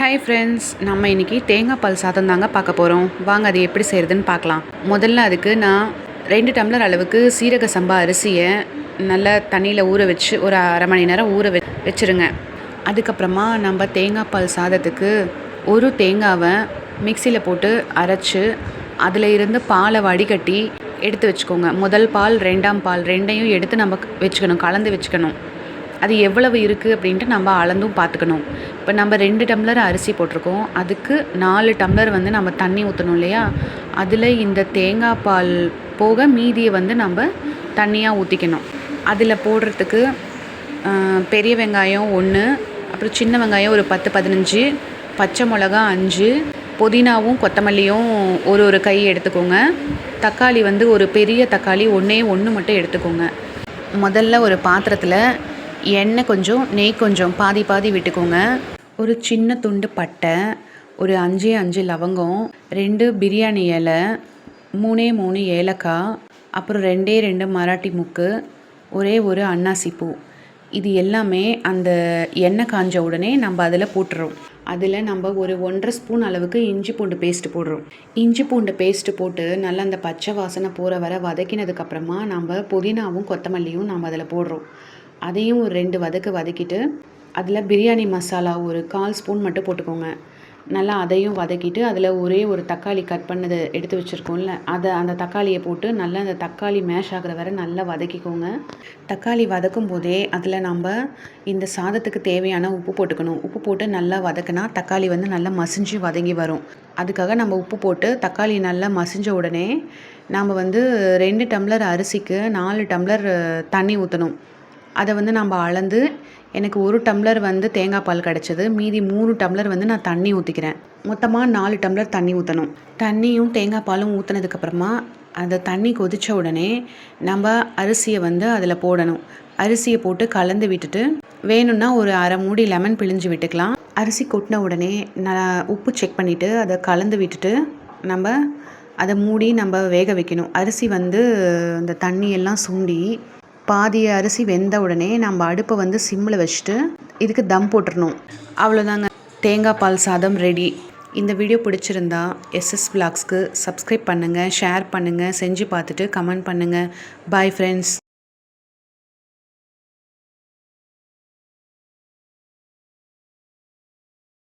Hi friends நம்ம இன்றைக்கி தேங்காய் பால் சாதம் தாங்க பார்க்க போகிறோம் வாங்க அது எப்படி செய்கிறதுன்னு பார்க்கலாம். முதல்ல அதுக்கு நான் ரெண்டு டம்ளர் அளவுக்கு சீரக சம்பா அரிசியை நல்லா தண்ணியில் ஊற வச்சு ஒரு அரை மணி நேரம் ஊற வ வச்சுருங்க. அதுக்கப்புறமா நம்ம தேங்காய் பால் சாதத்துக்கு ஒரு தேங்காவை மிக்சியில் போட்டு அரைச்சி அதில் இருந்து பாலை வடிகட்டி எடுத்து வச்சுக்கோங்க. முதல் பால் ரெண்டாம் பால் ரெண்டையும் எடுத்து நம்ம வச்சுக்கணும் கலந்து வச்சுக்கணும். அது எவ்வளவு இருக்குது அப்படின்ட்டு நம்ம அளந்தும் பார்த்துக்கணும். இப்போ நம்ம ரெண்டு டம்ளர் அரிசி போட்டிருக்கோம். அதுக்கு நாலு டம்ளர் வந்து நம்ம தண்ணி ஊற்றணும் இல்லையா? அதில் இந்த தேங்காய் பால் போக மீதியை வந்து நம்ம தண்ணியாக ஊற்றிக்கணும் அதில் போடுறதுக்கு பெரிய வெங்காயம் ஒன்று அப்புறம் சின்ன வெங்காயம் ஒரு பத்து பதினஞ்சு பச்சை மிளகா அஞ்சு புதினாவும் கொத்தமல்லியும் ஒரு ஒரு கை எடுத்துக்கோங்க. தக்காளி வந்து ஒரு பெரிய தக்காளி ஒன்றே ஒன்று மட்டும் எடுத்துக்கோங்க. முதல்ல ஒரு பாத்திரத்தில் எண்ணெய் கொஞ்சம் நெய் கொஞ்சம். பாதி பாதி விட்டுக்கோங்க. ஒரு சின்ன துண்டு பட்டை ஒரு அஞ்சே அஞ்சு லவங்கம் ரெண்டு பிரியாணி இலை மூணே மூணு ஏலக்காய் அப்புறம் ரெண்டே ரெண்டு மராட்டி முக்கு ஒரே ஒரு அன்னாசி பூ. இது எல்லாமே அந்த எண்ணெய் காஞ்ச உடனே நம்ம அதில் போட்டுறோம். அதில் நம்ம ஒரு ஒன்றரை ஸ்பூன் அளவுக்கு இஞ்சி பூண்டு பேஸ்ட்டு போடுறோம். இஞ்சி பூண்டு பேஸ்ட்டு போட்டு நல்லா அந்த பச்சை வாசனை போகிற வர வதக்கினதுக்கப்புறமா நம்ம புதினாவும் கொத்தமல்லியும் நம்ம அதில் போடுறோம். அதையும் ஒரு ரெண்டு வதக்கு வதக்கிட்டு அதில் பிரியாணி மசாலா ஒரு கால் ஸ்பூன் மட்டும் போட்டுக்கோங்க. நல்லா அதையும் வதக்கிட்டு அதில் ஒரே ஒரு தக்காளி கட் பண்ணதை எடுத்து வச்சுருக்கோம்ல அதை அந்த தக்காளியை போட்டு நல்லா அந்த தக்காளி மேஷ் ஆகிற வரை நல்லா வதக்கிக்கோங்க. தக்காளி வதக்கும் போதே அதில் நம்ம இந்த சாதத்துக்கு தேவையான உப்பு போட்டுக்கணும். உப்பு போட்டு நல்லா வதக்கினா தக்காளி வந்து நல்லா மசிஞ்சு வதங்கி வரும். அதுக்காக நம்ம உப்பு போட்டு தக்காளி நல்லா மசிஞ்ச உடனே நாம் வந்து ரெண்டு டம்ளர் அரிசிக்கு நாலு டம்ளர் தண்ணி ஊற்றணும் அதை வந்து நம்ம அளந்து எனக்கு ஒரு டம்ளர் வந்து தேங்காய் பால் கிடச்சிது. மீதி மூணு டம்ளர் வந்து நான் தண்ணி ஊற்றிக்கிறேன் மொத்தமாக நாலு டம்ளர் தண்ணி ஊற்றணும் தண்ணியும் தேங்காய் பாலும் ஊற்றினதுக்கப்புறமா அந்த தண்ணி கொதித்த உடனே நம்ம அரிசியை வந்து அதில் போடணும். அரிசியை போட்டு கலந்து விட்டுட்டு வேணும்னா ஒரு அரை மூடி லெமன் பிழிஞ்சு விட்டுக்கலாம். அரிசி கொட்டின உடனே நான் உப்பு செக் பண்ணிவிட்டு அதை கலந்து விட்டுட்டு நம்ம அதை மூடி நம்ம வேக வைக்கணும். அரிசி வந்து அந்த தண்ணியெல்லாம் சுண்டி பாதி அரிசி வெந்த உடனே நம்ம அடுப்பை வந்து சிம்மில் வச்சுட்டு இதுக்கு தம் போட்டுடணும் அவ்வளோதாங்க. தேங்காய் பால் சாதம் ரெடி. இந்த வீடியோ பிடிச்சிருந்தா எஸ்எஸ் பிளாக்ஸ்க்கு சப்ஸ்கிரைப் பண்ணுங்கள் ஷேர் பண்ணுங்கள் செஞ்சு பார்த்துட்டு கமெண்ட் பண்ணுங்கள் பாய் ஃப்ரெண்ட்ஸ்